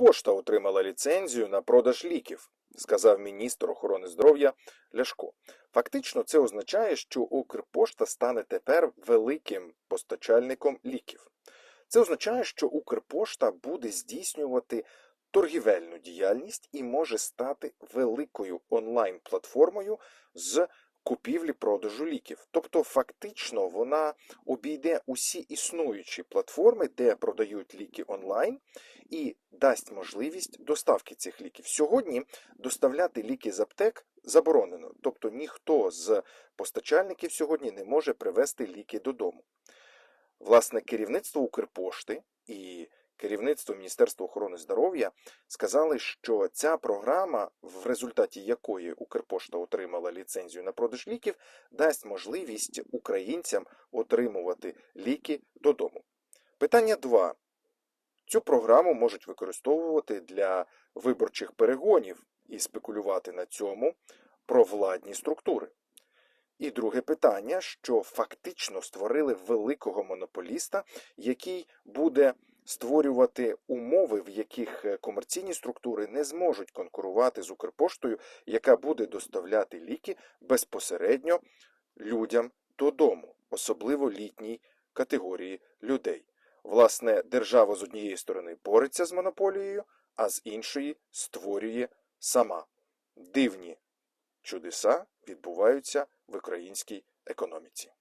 Укрпошта отримала ліцензію на продаж ліків, сказав міністр охорони здоров'я Ляшко. Фактично, це означає, що Укрпошта стане тепер великим постачальником ліків. Це означає, що Укрпошта буде здійснювати торгівельну діяльність і може стати великою онлайн-платформою з купівлі-продажу ліків. Тобто, фактично, вона обійде усі існуючі платформи, де продають ліки онлайн, і дасть можливість доставки цих ліків. Сьогодні доставляти ліки з аптек заборонено, тобто ніхто з постачальників сьогодні не може привезти ліки додому. Власне, керівництво Укрпошти і керівництво Міністерства охорони здоров'я сказали, що ця програма, в результаті якої Укрпошта отримала ліцензію на продаж ліків, дасть можливість українцям отримувати ліки додому. Питання 2. Цю програму можуть використовувати для виборчих перегонів і спекулювати на цьому провладні структури. І друге питання, що фактично створили великого монополіста, який буде створювати умови, в яких е, комерційні структури не зможуть конкурувати з Укрпоштою, яка буде доставляти ліки безпосередньо людям додому, особливо літній категорії людей. Власне, держава з однієї сторони бореться з монополією, а з іншої створює сама. Дивні чудеса відбуваються в українській економіці.